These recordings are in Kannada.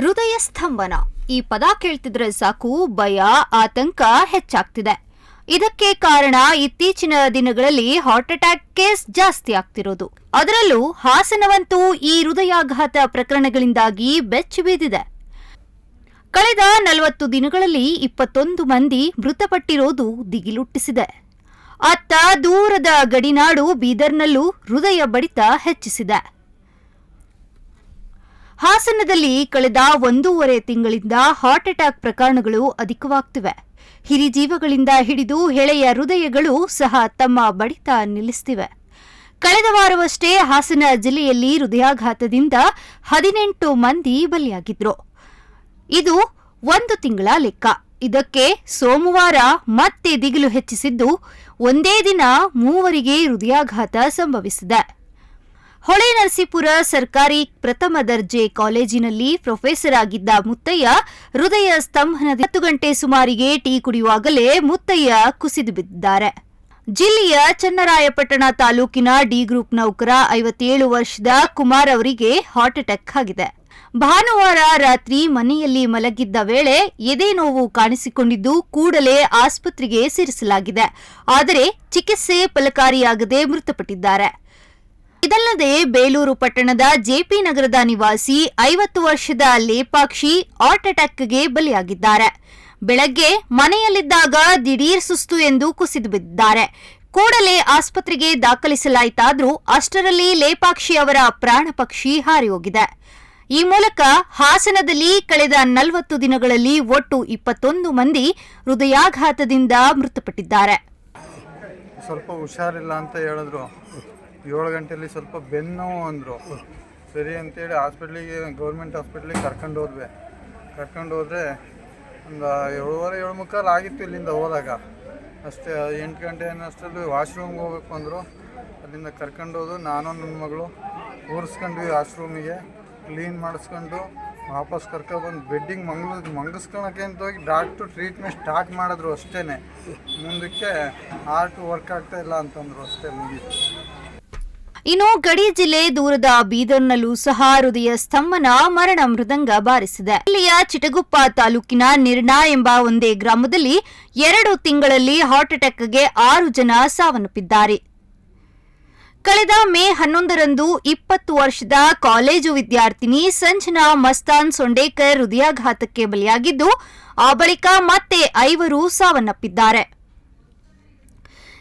ಹೃದಯ ಸ್ತಂಭನ ಈ ಪದ ಕೇಳ್ತಿದ್ರೆ ಸಾಕು, ಭಯ, ಆತಂಕ ಹೆಚ್ಚಾಗ್ತಿದೆ. ಇದಕ್ಕೆ ಕಾರಣ ಇತ್ತೀಚಿನ ದಿನಗಳಲ್ಲಿ ಹಾರ್ಟ್ ಅಟ್ಯಾಕ್ ಕೇಸ್ ಜಾಸ್ತಿ ಆಗ್ತಿರೋದು. ಅದರಲ್ಲೂ ಹಾಸನವಂತೂ ಈ ಹೃದಯಾಘಾತ ಪ್ರಕರಣಗಳಿಂದಾಗಿ ಬೆಚ್ಚಿ ಬಿದ್ದಿದೆ ಕಳೆದ ನಲವತ್ತು ದಿನಗಳಲ್ಲಿ ಇಪ್ಪತ್ತೊಂದು ಮಂದಿ ಮೃತಪಟ್ಟಿರೋದು ದಿಗಿಲುಟ್ಟಿಸಿದೆ. ಅತ್ತ ದೂರದ ಗಡಿನಾಡು ಬೀದರ್ನಲ್ಲೂ ಹೃದಯ ಬಡಿತ ಹೆಚ್ಚಿಸಿದೆ. ಹಾಸನದಲ್ಲಿ ಕಳೆದ ಒಂದೂವರೆ ತಿಂಗಳಿಂದ ಹಾರ್ಟ್ ಅಟ್ಯಾಕ್ ಪ್ರಕರಣಗಳು ಅಧಿಕವಾಗ್ತಿವೆ. ಹಿರಿಜೀವಗಳಿಂದ ಹಿಡಿದು ಹೆಳೆಯ ಹೃದಯಗಳು ಸಹ ತಮ್ಮ ಬಡಿತ ನಿಲ್ಲಿಸ್ತಿವೆ. ಕಳೆದ ವಾರವಷ್ಟೇ ಹಾಸನ ಜಿಲ್ಲೆಯಲ್ಲಿ ಹೃದಯಾಘಾತದಿಂದ ಹದಿನೆಂಟು ಮಂದಿ ಬಲಿಯಾಗಿದ್ರು. ಇದು ಒಂದು ತಿಂಗಳ ಲೆಕ್ಕ. ಇದಕ್ಕೆ ಸೋಮವಾರ ಮತ್ತೆ ದಿಗಿಲು ಹೆಚ್ಚಿಸಿದ್ದು, ಒಂದೇ ದಿನ ಮೂವರಿಗೆ ಹೃದಯಾಘಾತ ಸಂಭವಿಸಿದೆ. ಹೊಳೆ ನರಸೀಪುರ ಸರ್ಕಾರಿ ಪ್ರಥಮ ದರ್ಜೆ ಕಾಲೇಜಿನಲ್ಲಿ ಪ್ರೊಫೆಸರ್ ಆಗಿದ್ದ ಮುತ್ತಯ್ಯ ಹೃದಯ ಸ್ತಂಭನದ ಹತ್ತು ಗಂಟೆ ಸುಮಾರಿಗೆ ಟೀ ಕುಡಿಯುವಾಗಲೇ ಮುತ್ತಯ್ಯ ಕುಸಿದು ಬಿದ್ದಿದ್ದಾರೆ. ಜಿಲ್ಲೆಯ ಚನ್ನರಾಯಪಟ್ಟಣ ತಾಲೂಕಿನ ಡಿ ಗ್ರೂಪ್ ನೌಕರ ಐವತ್ತೇಳು ವರ್ಷದ ಕುಮಾರ್ ಅವರಿಗೆ ಹಾರ್ಟ್ ಅಟ್ಯಾಕ್ ಆಗಿದೆ. ಭಾನುವಾರ ರಾತ್ರಿ ಮನೆಯಲ್ಲಿ ಮಲಗಿದ್ದ ವೇಳೆ ಎದೆ ನೋವು ಕಾಣಿಸಿಕೊಂಡಿದ್ದು ಕೂಡಲೇ ಆಸ್ಪತ್ರೆಗೆ ಸೇರಿಸಲಾಗಿದೆ. ಆದರೆ ಚಿಕಿತ್ಸೆ ಫಲಕಾರಿಯಾಗದೆ ಮೃತಪಟ್ಟಿದ್ದಾರೆ. ಇದಲ್ಲದೆ ಬೇಲೂರು ಪಟ್ಟಣದ ಜೆಪಿ ನಗರದ ನಿವಾಸಿ ಐವತ್ತು ವರ್ಷದ ಲೇಪಾಕ್ಷಿ ಹಾರ್ಟ್ ಅಟ್ಯಾಕ್ಗೆ ಬಲಿಯಾಗಿದ್ದಾರೆ. ಬೆಳಗ್ಗೆ ಮನೆಯಲ್ಲಿದ್ದಾಗ ದಿಢೀರ್ ಸುಸ್ತು ಎಂದು ಕುಸಿದು ಬಿದ್ದಿದ್ದಾರೆ. ಕೂಡಲೇ ಆಸ್ಪತ್ರೆಗೆ ದಾಖಲಿಸಲಾಯಿತಾದರೂ ಅಷ್ಟರಲ್ಲಿ ಲೇಪಾಕ್ಷಿ ಅವರ ಪ್ರಾಣ ಪಕ್ಷಿ ಹಾರಿ ಹೋಗಿದೆ ಈ ಮೂಲಕ ಹಾಸನದಲ್ಲಿ ಕಳೆದ ನಲವತ್ತು ದಿನಗಳಲ್ಲಿ ಒಟ್ಟು ಇಪ್ಪತ್ತೊಂದು ಮಂದಿ ಹೃದಯಾಘಾತದಿಂದ ಮೃತಪಟ್ಟಿದ್ದಾರೆ. ಸ್ವಲ್ಪ ಹುಷಾರಿಲ್ಲ ಅಂತ ಹೇಳಿದ್ರು. ಏಳು ಗಂಟೆಯಲ್ಲಿ ಸ್ವಲ್ಪ ಬೆನ್ನೋವು ಅಂದರು. ಸರಿ ಅಂತೇಳಿ ಹಾಸ್ಪಿಟ್ಲಿಗೆ, ಗೌರ್ಮೆಂಟ್ ಹಾಸ್ಪಿಟ್ಲಿಗೆ ಕರ್ಕೊಂಡು ಹೋದ್ವಿ. ಕರ್ಕೊಂಡು ಹೋದರೆ ಒಂದು ಏಳುವರೆ ಏಳು ಮುಕ್ಕಾಲು ಆಗಿತ್ತು ಇಲ್ಲಿಂದ ಹೋದಾಗ. ಅಷ್ಟೇ ಎಂಟು ಗಂಟೆ ಅನ್ನೋಷ್ಟರಲ್ಲಿ ವಾಶ್ರೂಮ್ಗೆ ಹೋಗ್ಬೇಕು ಅಂದರು. ಅಲ್ಲಿಂದ ಕರ್ಕೊಂಡು ಹೋದು, ನಾನು, ನನ್ನ ಮಗಳು ಕೂರಿಸ್ಕೊಂಡ್ವಿ ವಾಶ್ರೂಮಿಗೆ. ಕ್ಲೀನ್ ಮಾಡಿಸ್ಕೊಂಡು ವಾಪಸ್ ಕರ್ಕೊಬಂದು ಬೆಡ್ಡಿಂಗ್ ಮಂಗ್ಳು ಮಂಗಿಸ್ಕೊಳಕ್ಕೆ ಅಂತ ಹೋಗಿ ಡಾಕ್ಟ್ರು ಟ್ರೀಟ್ಮೆಂಟ್ ಸ್ಟಾರ್ಟ್ ಮಾಡಿದ್ರು ಅಷ್ಟೇ ಮುಂದಕ್ಕೆ ಹಾರ್ಟ್ ವರ್ಕ್ ಆಗ್ತಾ ಇಲ್ಲ ಅಂತಂದ್ರು ಅಷ್ಟೇ ಮುಗೀತು ಇನ್ನು ಗಡಿ ಜಿಲ್ಲೆ ದೂರದ ಬೀದರ್ನಲ್ಲೂ ಸಹ ಹೃದಯ ಸ್ತಂಭನ ಮರಣ ಮೃದಂಗ ಬಾರಿಸಿದೆ. ಇಲ್ಲಿಯ ಚಿಟಗುಪ್ಪ ತಾಲೂಕಿನ ನಿರ್ಣಾ ಎಂಬ ಒಂದೇ ಗ್ರಾಮದಲ್ಲಿ ಎರಡು ತಿಂಗಳಲ್ಲಿ ಹಾರ್ಟ್ ಅಟ್ಯಾಕ್ಗೆ ಆರು ಜನ ಸಾವನ್ನಪ್ಪಿದ್ದಾರೆ. ಕಳೆದ ಮೇ ಹನ್ನೊಂದರಂದು ಇಪ್ಪತ್ತು ವರ್ಷದ ಕಾಲೇಜು ವಿದ್ಯಾರ್ಥಿನಿ ಸಂಜನಾ ಮಸ್ತಾನ್ ಸೊಂಡೇಕರ್ ಹೃದಯಾಘಾತಕ್ಕೆ ಬಲಿಯಾಗಿದ್ದು, ಆ ಬಳಿಕ ಮತ್ತೆ ಐವರು ಸಾವನ್ನಪ್ಪಿದ್ದಾರೆ.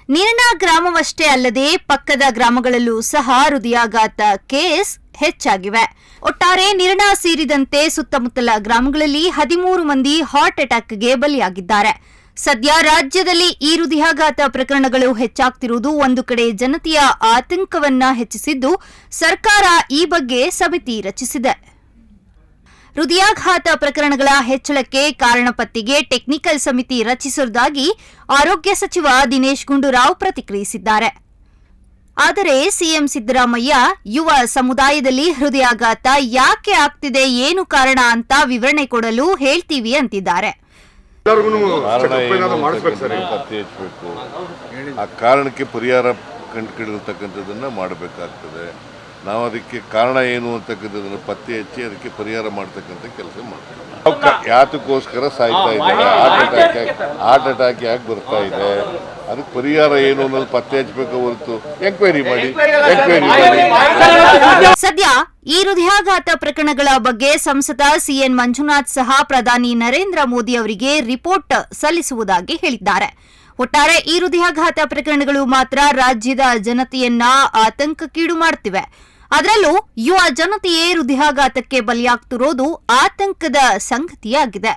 ನಿರ್ಣಾ ಗ್ರಾಮವಷ್ಟೇ ಅಲ್ಲದೆ ಪಕ್ಕದ ಗ್ರಾಮಗಳಲ್ಲೂ ಸಹ ಹೃದಯಾಘಾತ ಕೇಸ್ ಹೆಚ್ಚಾಗಿವೆ. ಒಟ್ಟಾರೆ ನಿರ್ಣಾ ಸೇರಿದಂತೆ ಸುತ್ತಮುತ್ತಲ ಗ್ರಾಮಗಳಲ್ಲಿ ಹದಿಮೂರು ಮಂದಿ ಹಾರ್ಟ್ ಅಟ್ಯಾಕ್ಗೆ ಬಲಿಯಾಗಿದ್ದಾರೆ. ಸದ್ಯ ರಾಜ್ಯದಲ್ಲಿ ಈ ಹೃದಯಾಘಾತ ಪ್ರಕರಣಗಳು ಹೆಚ್ಚಾಗ್ತಿರುವುದು ಒಂದು ಕಡೆ ಜನತೆಯ ಆತಂಕವನ್ನ ಹೆಚ್ಚಿಸಿದ್ದು, ಸರ್ಕಾರ ಈ ಬಗ್ಗೆ ಸಮಿತಿ ರಚಿಸಿದೆ. ಹೃದಯಾಘಾತ ಪ್ರಕರಣಗಳ ಹೆಚ್ಚಳಕ್ಕೆ ಕಾರಣ ಪತ್ತೆಗೆ ಟೆಕ್ನಿಕಲ್ ಸಮಿತಿ ರಚಿಸುವುದಾಗಿ ಆರೋಗ್ಯ ಸಚಿವ ದಿನೇಶ್ ಗುಂಡೂರಾವ್ ಪ್ರತಿಕ್ರಿಯಿಸಿದ್ದಾರೆ. ಆದರೆ ಸಿಎಂ ಸಿದ್ದರಾಮಯ್ಯ ಯುವ ಸಮುದಾಯದಲ್ಲಿ ಹೃದಯಾಘಾತ ಯಾಕೆ ಆಗ್ತಿದೆ ಏನು ಕಾರಣ ಅಂತ ವಿವರಣೆ ಕೊಡಲು ಹೇಳ್ತೀವಿ ಅಂತಿದ್ದಾರೆ. ಆ ಕಾರಣಕ್ಕೆ ಪರಿಹಾರ ಕಂಡುಕೊಳ್ಳತಕ್ಕಂಥದ್ದನ್ನು ಮಾಡಬೇಕಾಗ್ತದೆ. ನಾವು ಅದಕ್ಕೆ ಕಾರಣ ಏನು ಅಂತಕ್ಕಂಥದ್ದನ್ನು ಪತ್ತೆ ಹಚ್ಚಿ ಅದಕ್ಕೆ ಪರಿಹಾರ ಮಾಡ್ತಕ್ಕಂಥ ಕೆಲಸ ಮಾಡ್ತೀವಿ. ಯಾತಕ್ಕೋಸ್ಕರ ಸಾಯ್ತಾ ಇದ್ದಾರೆ. ಹಾರ್ಟ್ ಅಟ್ಯಾಕ್ ಹಾರ್ಟ್ ಅಟ್ಯಾಕ್ ಯಾಕೆ ಬರ್ತಾ ಇದೆ. ಅದಕ್ಕೆ ಪರಿಹಾರ ಏನು ಅನ್ನೋದು ಪತ್ತೆ ಹಚ್ಚಬೇಕು ಹೊರತು ಎಂಕ್ವೈರಿ ಮಾಡಿ ಎಂಕ್ವೈರಿ ಮಾಡಿ. ಸದ್ಯ ಈ ಹೃದಯಾಘಾತ ಪ್ರಕರಣಗಳ ಬಗ್ಗೆ ಸಂಸದ ಸಿಎನ್ ಮಂಜುನಾಥ್ ಸಹ ಪ್ರಧಾನಿ ನರೇಂದ್ರ ಮೋದಿ ಅವರಿಗೆ ರಿಪೋರ್ಟ್ ಸಲ್ಲಿಸುವುದಾಗಿ ಹೇಳಿದ್ದಾರೆ. ಒಟ್ಟಾರೆ ಈ ಹೃದಯಾಘಾತ ಪ್ರಕರಣಗಳು ಮಾತ್ರ ರಾಜ್ಯದ ಜನತೆಯನ್ನ ಆತಂಕಕ್ಕೀಡು ಮಾಡ್ತಿವೆ. ಅದರಲ್ಲೂ ಯುವ ಜನತೆಯೇ ಹೃದಯಾಘಾತಕ್ಕೆ ಬಲಿಯಾಗ್ತಿರೋದು ಆತಂಕದ ಸಂಗತಿಯಾಗಿದೆ.